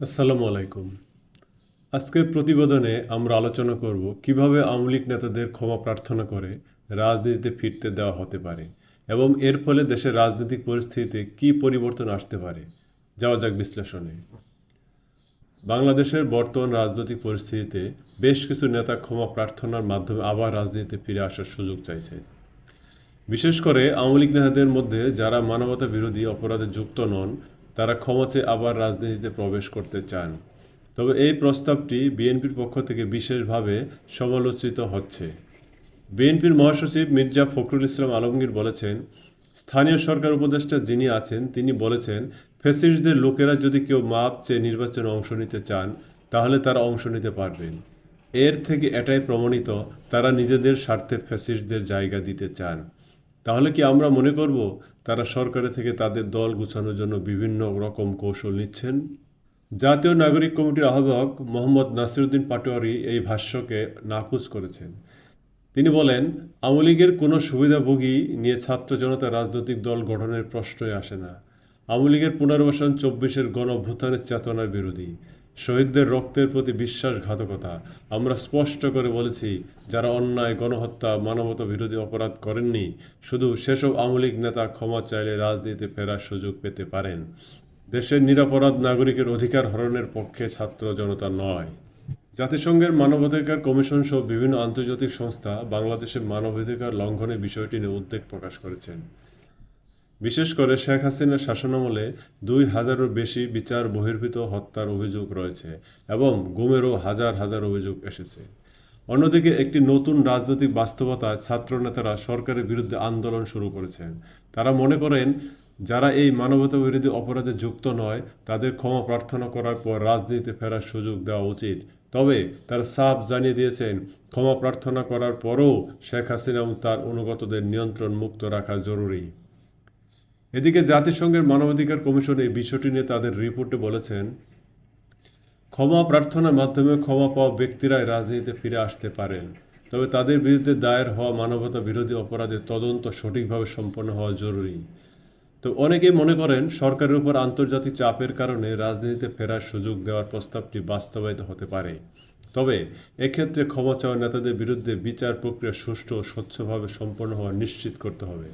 আসসালামু আলাইকুম। আজকের প্রতিবেদনে আমরা আলোচনা করব কীভাবে আওয়ামী লীগ নেতাদের ক্ষমা প্রার্থনা করে রাজনীতিতে ফিরতে দেওয়া হতে পারে এবং এর ফলে দেশের রাজনৈতিক পরিস্থিতিতে কি পরিবর্তন আসতে পারে, যাওয়া যাক বিশ্লেষণে। বাংলাদেশের বর্তমান রাজনৈতিক পরিস্থিতিতে বেশ কিছু নেতা ক্ষমা প্রার্থনার মাধ্যমে আবার রাজনীতিতে ফিরে আসার সুযোগ চাইছে। বিশেষ করে আওয়ামী লীগ নেতাদের মধ্যে যারা মানবতা বিরোধী অপরাধে যুক্ত নন তারা ক্ষমা চেয়ে আবার রাজনীতিতে প্রবেশ করতে চান। তবে এই প্রস্তাবটি বিএনপির পক্ষ থেকে বিশেষভাবে সমালোচিত হচ্ছে। বিএনপির মহাসচিব মির্জা ফখরুল ইসলাম আলমগীর বলেছেন, স্থানীয় সরকার উপদেষ্টা যিনি আছেন, তিনি বলেছেন, ফ্যাসিস্টদের লোকেরা যদি কেউ মাপ চেয়ে নির্বাচনে অংশ নিতে চান, তাহলে তারা অংশ নিতে পারবেন। এর থেকে এটাই প্রমাণিত, তারা নিজেদের স্বার্থে ফ্যাসিস্টদের জায়গা দিতে চান। তাহলে কি আমরা মনে করব তারা সরকারে থেকে তাদের দল গুছানোর জন্য বিভিন্ন রকম কৌশল নিচ্ছেন? জাতীয় নাগরিক কমিটির আহ্বায়ক মোহাম্মদ নাসিরুদ্দিন পাটোয়ারি এই ভাষ্যকে নাকচ করেছেন। তিনি বলেন, আওয়ামী লীগের কোনো সুবিধাভোগী নিয়ে ছাত্র জনতা রাজনৈতিক দল গঠনের প্রশ্নই আসে না। আওয়ামী লীগের পুনর্বাসন চব্বিশের গণ অভ্যুত্থানের চেতনার বিরোধী। শহীদদের রক্তের প্রতি বিশ্বাসঘাতকতা। আমরা স্পষ্ট করে বলেছি, যারা অন্যায়, গণহত্যা, মানবতা বিরোধী অপরাধ করেননি, শুধু সেসব আওয়ামী নেতা ক্ষমা চাইলে রাজনীতিতে ফেরার সুযোগ পেতে পারেন। দেশের নিরাপরাধ নাগরিকের অধিকার হরণের পক্ষে ছাত্র জনতা নয়। জাতিসংঘের মানবাধিকার কমিশন সহ বিভিন্ন আন্তর্জাতিক সংস্থা বাংলাদেশের মানবাধিকার লঙ্ঘনের বিষয়টি নিয়ে উদ্বেগ প্রকাশ করেছেন। বিশেষ করে শেখ হাসিনার শাসনামলে দুই হাজারের বেশি বিচার বহির্ভূত হত্যার অভিযোগ রয়েছে এবং গুমেরও হাজার হাজার অভিযোগ এসেছে। অন্যদিকে একটি নতুন রাজনৈতিক বাস্তবতায় ছাত্রনেতারা সরকারের বিরুদ্ধে আন্দোলন শুরু করেছেন। তারা মনে করেন, যারা এই মানবতা বিরোধী অপরাধে যুক্ত নয়, তাদের ক্ষমা প্রার্থনা করার পর রাজনীতিতে ফেরার সুযোগ দেওয়া উচিত। তবে তারা সাফ জানিয়ে দিয়েছেন, ক্ষমা প্রার্থনা করার পরও শেখ হাসিনা এবং তার অনুগতদের নিয়ন্ত্রণ মুক্ত রাখা জরুরি। এদিকে জাতিসংঘের মানবাধিকার কমিশন এই বিষয়টি নিয়ে তাদের রিপোর্টে বলেছেন, ক্ষমা প্রার্থনার মাধ্যমে ক্ষমা পাওয়া ব্যক্তিরাই রাজনীতিতে ফিরে আসতে পারেন। তবে তাদের বিরুদ্ধে দায়ের হওয়া মানবতা বিরোধী অপরাধের তদন্ত সঠিকভাবে সম্পন্ন হওয়া জরুরি। তো অনেকেই মনে করেন, সরকারের উপর আন্তর্জাতিক চাপের কারণে রাজনীতিতে ফেরার সুযোগ দেওয়ার প্রস্তাবটি বাস্তবায়িত হতে পারে। তবে এক্ষেত্রে ক্ষমা চাওয়া নেতাদের বিরুদ্ধে বিচার প্রক্রিয়া সুষ্ঠু ও স্বচ্ছভাবে সম্পন্ন হওয়া নিশ্চিত করতে হবে।